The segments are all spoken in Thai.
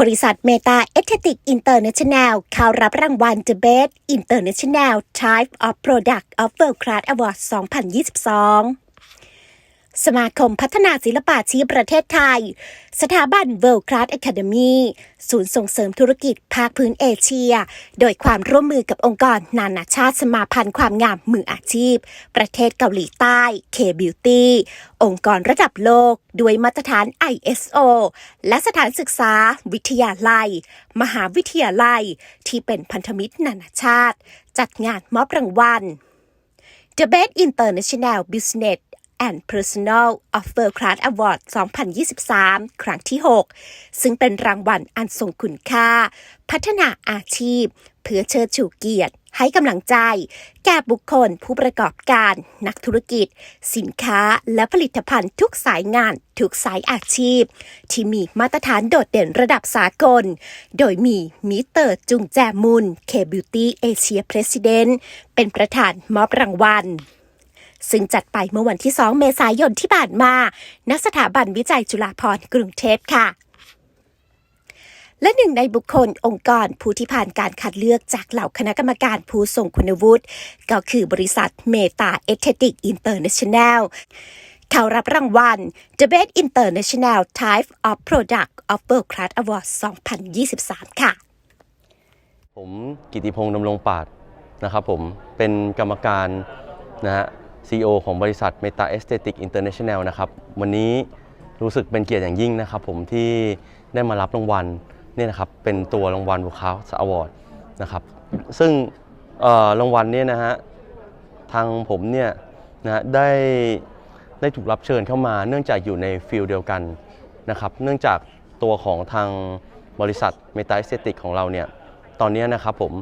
บริษัทเมตาเอเทติกอินเตอร์เนชั่นแนลเข้ารับรางวัล The Best International Type of Product of World Class Award 2022 สมาคมพัฒนาศิลปาชีพประเทศไทย สถาบัน World Class Academy ศูนย์ส่งเสริมธุรกิจภาคพื้นเอเชีย โดยความร่วมมือกับองค์กรนานาชาติสมาพันธ์ความงามมืออาชีพ ประเทศเกาหลีใต้ K-Beauty องค์กรระดับโลก ด้วยมาตรฐาน ISO และสถานศึกษา วิทยาลัย มหาวิทยาลัย ที่เป็นพันธมิตรนานาชาติ จัดงานมอบรางวัล The Best International Business and Personal of World Class Award 2023 ครั้งที่ 6 ซึ่งเป็นรางวัลอันทรงคุณค่า พัฒนาอาชีพ เพื่อเชิดชูเกียรติ ให้กำลังใจ แก่บุคคลผู้ประกอบการ นักธุรกิจ สินค้าและผลิตภัณฑ์ทุกสายงาน ทุกสายอาชีพ ที่มีมาตรฐานโดดเด่นระดับสากล โดยมีมิเตอร์จุงแจมุน K-Beauty Asia President เป็นประธานมอบรางวัล ซึ่งจัดไปเมื่อวันที่ 2 เมษายนที่ผ่านมาณสถาบันวิจัยจุฬาภรณ์กรุงเทพค่ะและหนึ่งในบุคคลองค์กรผู้ที่ผ่านการคัดเลือกจากเหล่าคณะกรรมการผู้ทรงคุณวุฒิ ก็คือบริษัทเมตาเอเทติกอินเตอร์เนชั่นแนลเขารับรางวัล The Best International Type of Product of World Class Award 2023 ค่ะ ผมกิติพงษ์ดำรงปาดนะครับผมเป็นกรรมการนะฮะ CEO ของบริษัท Meta Aesthetic International นะครับ วันนี้รู้สึกเป็นเกียรติอย่างยิ่งนะครับผมที่ได้มารับรางวัลเนี่ยนะครับเป็นตัวรางวัล World Class Award นะครับซึ่งเออรางวัลเนี่ยนะฮะทางผมเนี่ยนะฮะได้ได้ถูกรับเชิญเข้ามา เนื่องจากอยู่ในฟิลด์เดียวกันนะครับเนื่องจากตัวของทางบริษัท Meta Aesthetic ของเราเนี่ยตอนนี้นะครับผม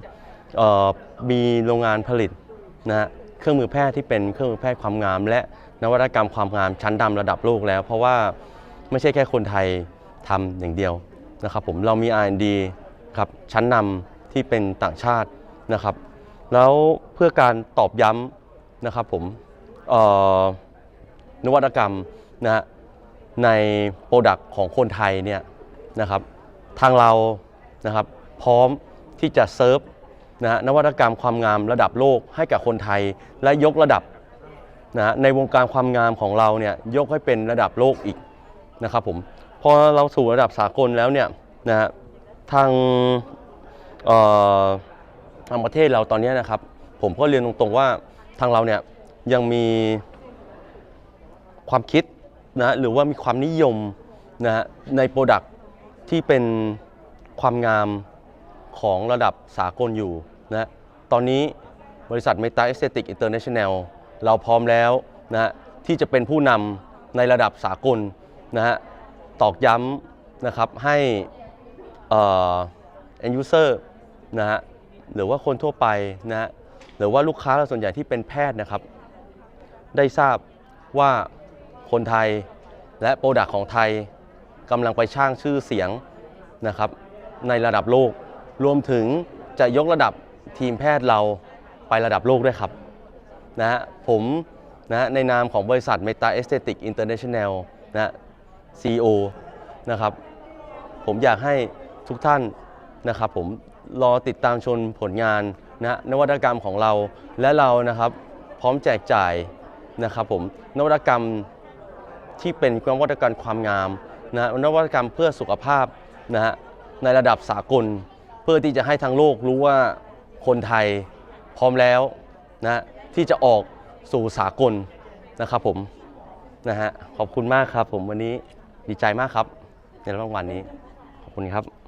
เออมีโรงงานผลิตนะฮะ เครื่องมือแพทย์ที่เป็นเครื่องมือแพทย์ความงาม และนวัตกรรมความงามชั้นดำระดับโลกแล้ว เพราะว่าไม่ใช่แค่คนไทยทำอย่างเดียวนะครับผมเรามี R&D ครับชั้นนำที่เป็นต่างชาตินะครับ แล้วเพื่อการตอบย้ำนะครับผมนวัตกรรมนะฮะในโปรดักต์ของคนไทยเนี่ยนะครับทางเรานะครับพร้อมที่จะเซิร์ฟ นะฮะนวัตกรรมความงามระดับโลกให้กับคนไทยและยกระดับนะฮะในวงการความงามของเราเนี่ยยกให้เป็นระดับโลกอีกนะครับผมพอเราสู่ระดับสากลแล้วเนี่ยนะฮะทางเอ่อทางประเทศเราตอนนี้นะครับ ผมก็เรียนตรงๆว่าทางเราเนี่ยยังมีความคิดนะหรือว่ามีความนิยมนะฮะในโปรดักที่เป็นความงาม ของระดับสากลอยู่นะตอนนี้บริษัท Meta Aesthetic International เราพร้อมแล้วนะที่จะเป็นผู้นำในระดับสากลนะฮะตอกย้ำนะครับให้เอ่อ end user นะฮะหรือว่าคนทั่วไปนะฮะหรือว่าลูกค้าเราส่วนใหญ่ที่เป็นแพทย์นะครับ ได้ทราบว่าคนไทยและโปรดักต์ของไทยกำลังไปช่างชื่อเสียงนะครับในระดับโลก รวมถึงจะยกระดับทีมแพทย์เราไประดับโลกด้วยครับนะฮะผมนะฮะในนามของบริษัท Meta Aesthetic International นะฮะ CEO นะครับ ผมอยากให้ทุกท่านนะครับผมรอติดตามชมผลงานนะฮะนวัตกรรมของเราและเรานะครับ พร้อมแจกจ่ายนะครับผมนวัตกรรมที่เป็นนวัตกรรมความงามนะฮะนวัตกรรมเพื่อสุขภาพนะฮะในระดับสากล เพื่อที่จะให้ทั้งโลกรู้ว่าคนไทยพร้อมแล้วนะที่จะออกสู่สากลนะครับผมนะฮะขอบคุณมากครับผมวันนี้ดีใจมากครับในรางวัลนี้ขอบคุณครับ